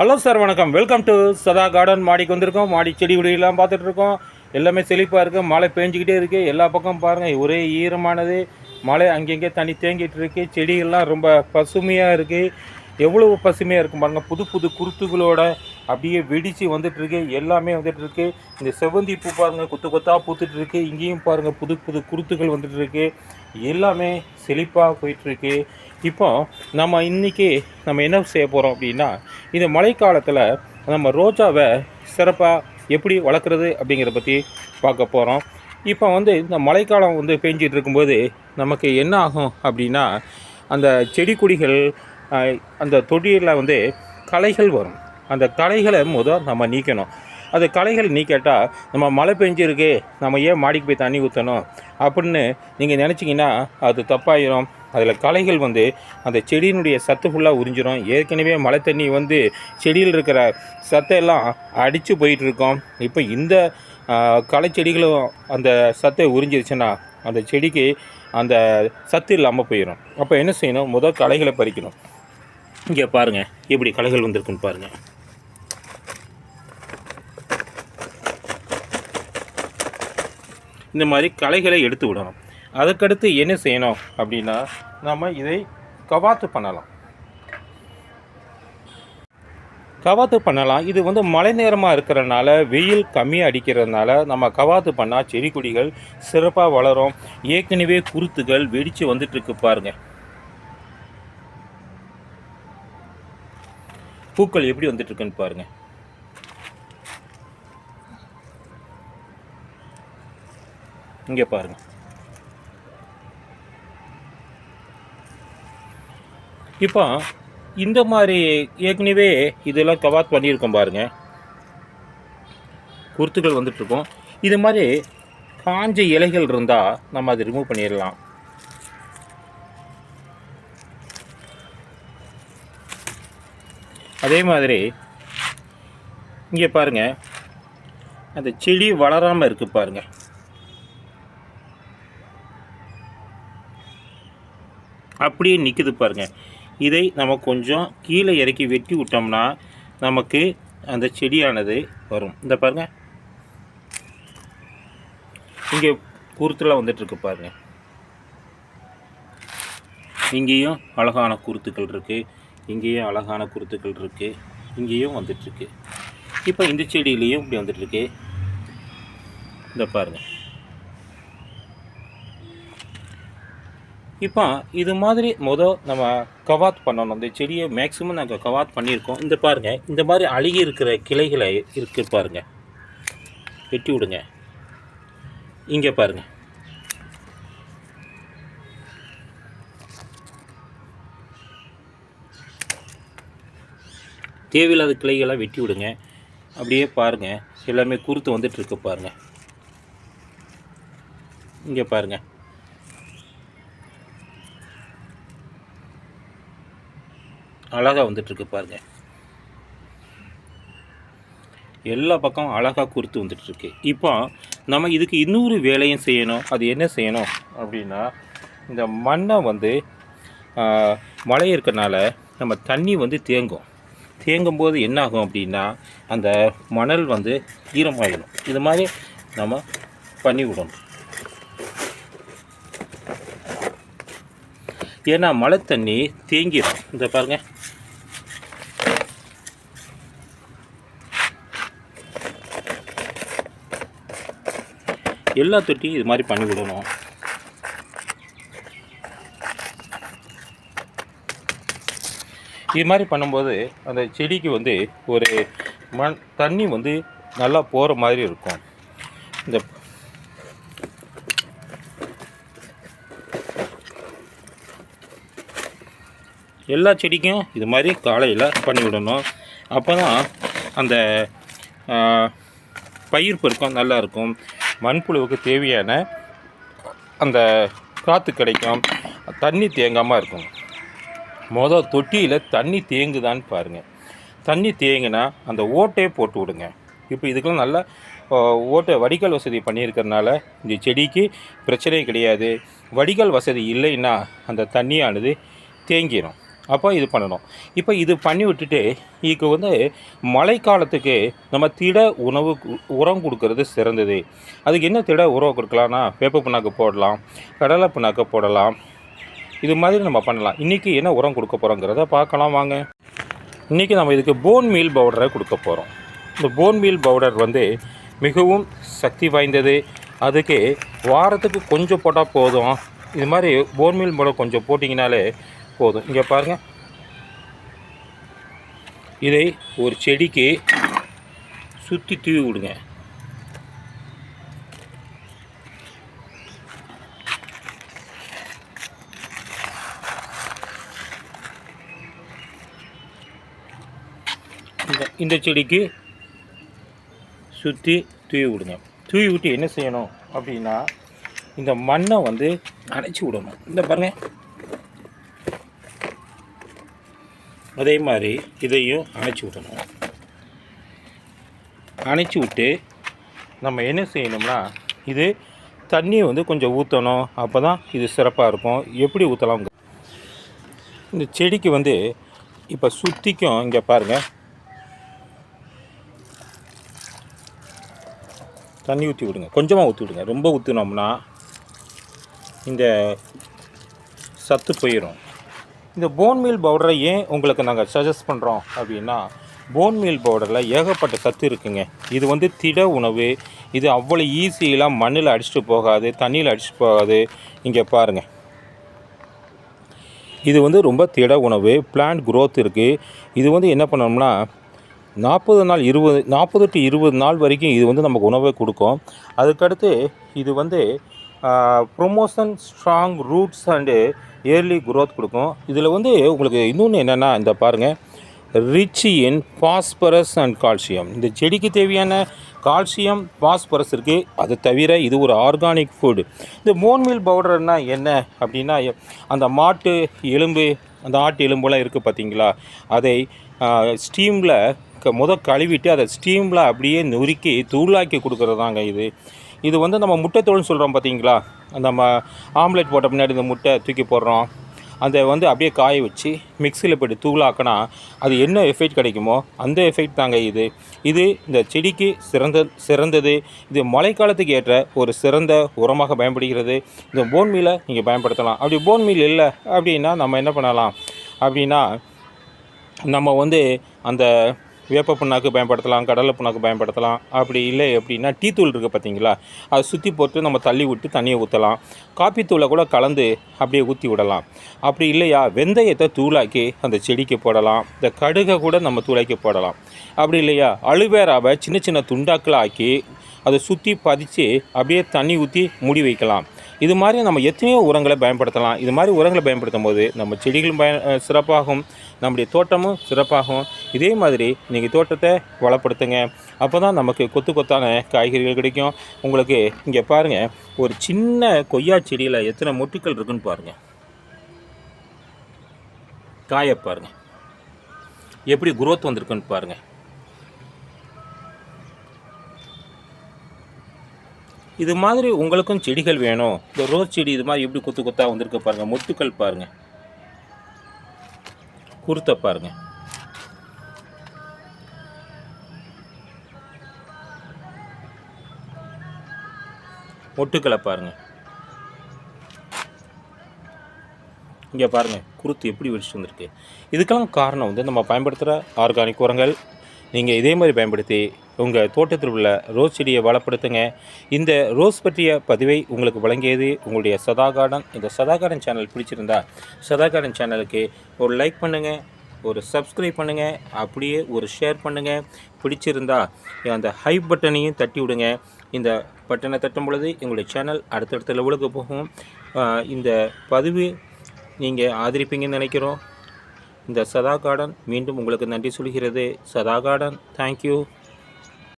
Hello sir வணக்கம். Welcome to சதா garden மாடிக்கு வந்திருக்கோம். மாடி செடி கொடியெல்லாம் பார்த்துட்டு இருக்கோம் எல்லாமே செழிப்பாக இருக்குது மழை பெஞ்சிக்கிட்டே இருக்குது எல்லா பக்கம் பாருங்கள் ஒரே ஈரமானது. மழை அங்கங்கே தண்ணி தேங்கிட்டு இருக்குது செடிகள்லாம் ரொம்ப பசுமையாக இருக்குது எவ்வளவு பசுமையாக இருக்கும் பாருங்கள் புது புது குருத்துகளோட அப்படியே வெடித்து வந்துட்டு இருக்கு எல்லாமே வந்துட்டு இருக்கு இந்த செவ்வந்தி பூ பாருங்கள் கொத்து கொத்தாக பூத்துட்டு இருக்கு இங்கேயும் பாருங்கள் புது புது குருத்துகள் வந்துட்டு இருக்கு எல்லாமே செழிப்பாக போயிட்டுருக்கு. இப்போ நம்ம இன்றைக்கி நம்ம என்ன செய்ய போகிறோம் அப்படின்னா இந்த மழைக்காலத்தில் நம்ம ரோஜாவை சிறப்பாக எப்படி வளர்க்குறது அப்படிங்கிறத பற்றி பார்க்க போகிறோம் இப்போ வந்து இந்த மழைக்காலம் வந்து பெஞ்சிட்டு இருக்கும்போது நமக்கு என்ன ஆகும் அப்படின்னா அந்த செடி கொடிகள் அந்த தொடியில் வந்து களைகள் வரும். அந்த களைகளை முதல் நம்ம நீக்கணும். அது களைகள் நீக்கட்டால் நம்ம மழை பெஞ்சிருக்கு நம்ம ஏன் மாடிக்கு போய் தண்ணி ஊற்றணும் அப்படின்னு நீங்கள் நினச்சிங்கன்னா அது தப்பாயிரும். அதில் களைகள் வந்து அந்த செடியினுடைய சத்து ஃபுல்லாக உறிஞ்சிரும். ஏற்கனவே மழை தண்ணி வந்து செடியில் இருக்கிற சத்தையெல்லாம் அடித்து போயிட்டுருக்கோம். இப்போ இந்த களை செடிகளும் அந்த சத்தை உறிஞ்சிருச்சுன்னா அந்த செடிக்கு அந்த சத்து இல்லாமல் போயிடும் அப்போ என்ன செய்யணும்? முதல் களைகளை பறிக்கணும். இங்கே பாருங்கள் எப்படி களைகள் வந்திருக்குன்னு பாருங்கள் இந்த மாதிரி களைகளை எடுத்து விடணும். அதுக்கடுத்து என்ன செய்யணும் அப்படின்னா நம்ம இதை கவாத்து பண்ணலாம். கவாத்து பண்ணலாம். இது வந்து மழை நேரமாக இருக்கிறனால வெயில் கம்மியாக அடிக்கிறதுனால நம்ம கவாத்து பண்ணால் செடி கொடிகள் சிறப்பாக வளரும். ஏற்கனவே குருத்துகள் வெடித்து வந்துட்டுருக்கு பாருங்கள் பூக்கள் எப்படி வந்துட்டுருக்குன்னு பாருங்கள் இங்கே பாருங்கள் இப்போ இந்த மாதிரி ஏற்கனவே இதெல்லாம் கவாத் பண்ணியிருக்கோம் பாருங்கள் குருத்துகள் வந்துட்டுருக்கோம். இது மாதிரி காஞ்ச இலைகள் இருந்தால் நம்ம அதை ரிமூவ் பண்ணிடலாம். அதே மாதிரி இங்கே பாருங்க. அந்த செடி வளராமல் இருக்குது பாருங்கள் அப்படியே நிற்குது பாருங்க. இதை நம்ம கொஞ்சம் கீழே இறக்கி வெட்டி விட்டோம்னா நமக்கு அந்த செடியானது வரும். இந்த பாருங்க. இங்கே குருத்துலாம் வந்துட்டுருக்கு பாருங்கள் இங்கேயும் அழகான குருத்துக்கள் இருக்குது இங்கேயும் அழகான குருத்துக்கள் இருக்குது இங்கேயும் வந்துட்டுருக்கு இப்போ இந்த செடியிலையும் இப்படி வந்துட்டுருக்கு இந்த பாருங்கள் இப்போ இது மாதிரி மொதல் நம்ம கவாத் பண்ணணும். இந்த செடியை மேக்ஸிமம் நாங்கள் கவாத் பண்ணியிருக்கோம். இந்த பாருங்கள் இந்த மாதிரி அழுகி இருக்கிற கிளைகளை இருக்கு பாருங்கள் வெட்டி விடுங்க. இங்கே பாருங்கள் தேவையில்லாத கிளைகளை வெட்டி விடுங்க. அப்படியே பாருங்கள் எல்லாமே குருத்து வந்துட்டுருக்கு பாருங்கள் இங்கே பாருங்கள் அழகாக வந்துட்டுருக்கு பாருங்க. எல்லா பக்கம் அழகாக குறுத்து வந்துட்டுருக்கு. இப்போ நம்ம இதுக்கு இன்னொரு வேலையும் செய்யணும். அது என்ன செய்யணும் அப்படின்னா இந்த மண்ணை வந்து மழை இருக்கனால நம்ம தண்ணி வந்து தேங்கும். தேங்கும் போது என்ன ஆகும் அப்படின்னா அந்த மணல் வந்து ஈரமாயிடும். இது மாதிரி நம்ம பண்ணி விடணும். ஏன்னா மழை தண்ணி தேங்கிடும் இந்த பாருங்கள் எல்லா தொட்டியும் இது மாதிரி பண்ணி விடணும். இது மாதிரி பண்ணும்போது அந்த செடிக்கு வந்து ஒரு மண் தண்ணி வந்து நல்லா போகிற மாதிரி இருக்கும். இந்த எல்லா செடிக்கும் இது மாதிரி காலையில் பண்ணி விடணும். அப்போ தான் அந்த பயிர் பெருக்கம் நல்லா இருக்கும். மண்புழுவுக்கு தேவையான அந்த காற்று கிடைக்கும். தண்ணி தேங்காமல் இருக்கும். மொதல் தொட்டியில் தண்ணி தேங்குதான்னு பாருங்கள் தண்ணி தேங்கினா அந்த ஓட்டையே போட்டு விடுங்க. இப்போ இதுக்கெல்லாம் நல்லா ஓட்டை வடிகால் வசதி பண்ணியிருக்கறனால இந்த செடிக்கு பிரச்சனையே கிடையாது. வடிகால் வசதி இல்லைன்னா அந்த தண்ணியானது தேங்கிடும் அப்போ இது பண்ணணும். இப்போ இது பண்ணி விட்டுட்டு இதுக்கு வந்து மழைக்காலத்துக்கு நம்ம திட உணவு உரம் கொடுக்கறது சிறந்தது. அதுக்கு என்ன திட உரம் கொடுக்கலாம்னா வேப்ப புண்ணாக்கு போடலாம் கடலை புண்ணாக்கு போடலாம். இது மாதிரி நம்ம பண்ணலாம். இன்றைக்கி என்ன உரம் கொடுக்க போகிறோங்கிறத பார்க்கலாம் வாங்க. இன்றைக்கி நம்ம இதுக்கு போன் மீல் பவுடரை கொடுக்க போகிறோம் இந்த போன் மீல் பவுடர் வந்து மிகவும் சக்தி வாய்ந்தது. அதுக்கு வாரத்துக்கு கொஞ்சம் போட்டால் போதும். இது மாதிரி போன் மீல் பவுடர் கொஞ்சம் போட்டிங்கனாலே போதும். இங்கே பாருங்கள் இதை ஒரு செடிக்கு சுற்றி தூவி விடுங்க. இந்த இந்த செடிக்கு சுற்றி தூவி விடுங்க. தூவி விட்டு என்ன செய்யணும் அப்படின்னா இந்த மண்ணை வந்து அணைச்சி விடணும். இந்த பாருங்கள் அதே மாதிரி இதையும் அணைச்சி விடணும். அணைச்சி விட்டு நம்ம என்ன செய்யணும்னா இது தண்ணி வந்து கொஞ்சம் ஊற்றணும் அப்போ தான் இது சிறப்பாக இருக்கும். எப்படி ஊற்றலாம் இந்த செடிக்கு வந்து இப்போ சுற்றிக்கும் இங்கே பாருங்கள் தண்ணி ஊற்றி விடுங்க. கொஞ்சமாக ஊற்றி விடுங்க. ரொம்ப ஊற்றினோம்னா இந்த சத்து போயிடும் இந்த போன் மீல் பவுடரை ஏன் உங்களுக்கு நாங்கள் சஜஸ்ட் பண்ணுறோம் அப்படின்னா போன் மீல் பவுடரில் ஏகப்பட்ட சத்து இருக்குங்க. இது வந்து திட உணவு. இது அவ்வளோ ஈஸியெலாம் மண்ணில் அடிச்சுட்டு போகாது தண்ணியில் அடிச்சுட்டு போகாது. இங்கே பாருங்கள் இது வந்து ரொம்ப திட உணவு பிளான்ட் க்ரோத் இருக்குது இது வந்து என்ன பண்ணோம்னா நாற்பது நாள் இருபது நாற்பது டு இருபது நாள் வரைக்கும் இது வந்து நமக்கு உணவை கொடுக்கும். அதுக்கடுத்து இது வந்து promotion strong roots and early growth கொடுக்கும். இதில் வந்து உங்களுக்கு இன்னொன்று என்னென்னா இந்த பாருங்கள் rich in phosphorus and calcium. இந்த செடிக்கு தேவையான கால்சியம் பாஸ்பரஸ் இருக்குது அது தவிர இது ஒரு ஆர்கானிக் ஃபுட் இந்த மோன் மீல் பவுடர்னா என்ன அப்படின்னா அந்த மாட்டு எலும்பு அந்த ஆட்டு எலும்புலாம் இருக்குது பார்த்தீங்களா அதை ஸ்டீமில் க முத கழுவிட்டு அதை ஸ்டீமில் அப்படியே நொறுக்கி தூளாக்கி கொடுக்குறதாங்க இது. இது வந்து நம்ம முட்டை தோல்னு சொல்கிறோம் பார்த்தீங்களா நம்ம ஆம்லெட் போட்ட பின்னாடி இந்த முட்டை தூக்கி போடுறோம். அதை வந்து அப்படியே காய வச்சு மிக்சியில் போட்டு தூளாக்கினா அது என்ன எஃபெக்ட் கிடைக்குமோ அந்த எஃபெக்ட் தாங்க இது. இது இந்த செடிக்கு சிறந்த சிறந்தது. இது மழைக்காலத்துக்கு ஏற்ற ஒரு சிறந்த உரமாக பயன்படுகிறது. இந்த போன் மீலை நீங்கள் பயன்படுத்தலாம். அப்படி போன் மீல் இல்லை அப்படின்னா நம்ம என்ன பண்ணலாம்? அப்படின்னா நம்ம வந்து அந்த வேப்ப புண்ணாக்கு பயன்படுத்தலாம் கடலை புண்ணாக்கு பயன்படுத்தலாம். அப்படி இல்லை அப்படின்னா டீ தூள் இருக்குது பார்த்தீங்களா? அதை சுற்றி போட்டு நம்ம தள்ளி விட்டு தண்ணியை ஊற்றலாம் காப்பி தூளை கூட கலந்து அப்படியே ஊற்றி விடலாம். அப்படி இல்லையா? வெந்தயத்தை தூளாக்கி அந்த செடிக்கு போடலாம். இந்த கடுகை கூட நம்ம தூளாக்கி போடலாம். அப்படி இல்லையா? அலுவேராவை சின்ன சின்ன துண்டாக்களாக்கி அதை சுற்றி பதித்து அப்படியே தண்ணி ஊற்றி மூடி வைக்கலாம். இது மாதிரி நம்ம எத்தனையோ உரங்களை பயன்படுத்தலாம். இது மாதிரி உரங்களை பயன்படுத்தும் போது நம்ம செடிகளும் பய சிறப்பாகும். நம்முடைய தோட்டமும் சிறப்பாகும். இதே மாதிரி நீங்கள் தோட்டத்தை வளப்படுத்துங்க. அப்போ தான் நமக்கு கொத்து கொத்தான காய்கறிகள் கிடைக்கும். உங்களுக்கு இங்கே பாருங்கள் ஒரு சின்ன கொய்யா செடியில் எத்தனை மொட்டுக்கள் இருக்குன்னு பாருங்கள் காயை பாருங்கள் எப்படி குரோத் வந்திருக்குன்னு பாருங்கள் இது மாதிரி உங்களுக்கும் செடிகள் வேணும். இந்த ரோஸ் செடி இது மாதிரி எப்படி குத்து குத்தாக வந்திருக்கு பாருங்கள் மொட்டுக்கள் பாருங்கள் குருத்தை பாருங்கள் மொட்டுக்களை பாருங்கள் இங்கே பாருங்கள் குருத்து எப்படி வெடிச்சு வந்திருக்கு. இதுக்கெல்லாம் காரணம் வந்து நம்ம பயன்படுத்துகிற ஆர்கானிக் உரங்கள். நீங்கள் இதே மாதிரி பயன்படுத்தி உங்கள் தோட்டத்தில் உள்ள ரோஸ் செடியை வளப்படுத்துங்க. இந்த ரோஸ் பற்றிய பதிவை உங்களுக்கு வழங்கியது உங்களுடைய சதா கார்டன் இந்த சதா கார்டன் சேனல் பிடிச்சிருந்தா சதா கார்டன் சேனலுக்கு ஒரு லைக் பண்ணுங்கள் ஒரு சப்ஸ்கிரைப் பண்ணுங்கள் அப்படியே ஒரு ஷேர் பண்ணுங்கள் பிடிச்சிருந்தா அந்த ஹை பட்டனையும் தட்டி விடுங்க. இந்த பட்டனை தட்டும் பொழுது எங்களுடைய சேனல் அடுத்தடுத்த லெவலுக்கு போகும். இந்த பதிவு நீங்கள் ஆதரிப்பீங்கன்னு நினைக்கிறோம். இந்த சதா கார்டன் மீண்டும் உங்களுக்கு நன்றி சொல்கிறது. சதா கார்டன் தேங்க்யூ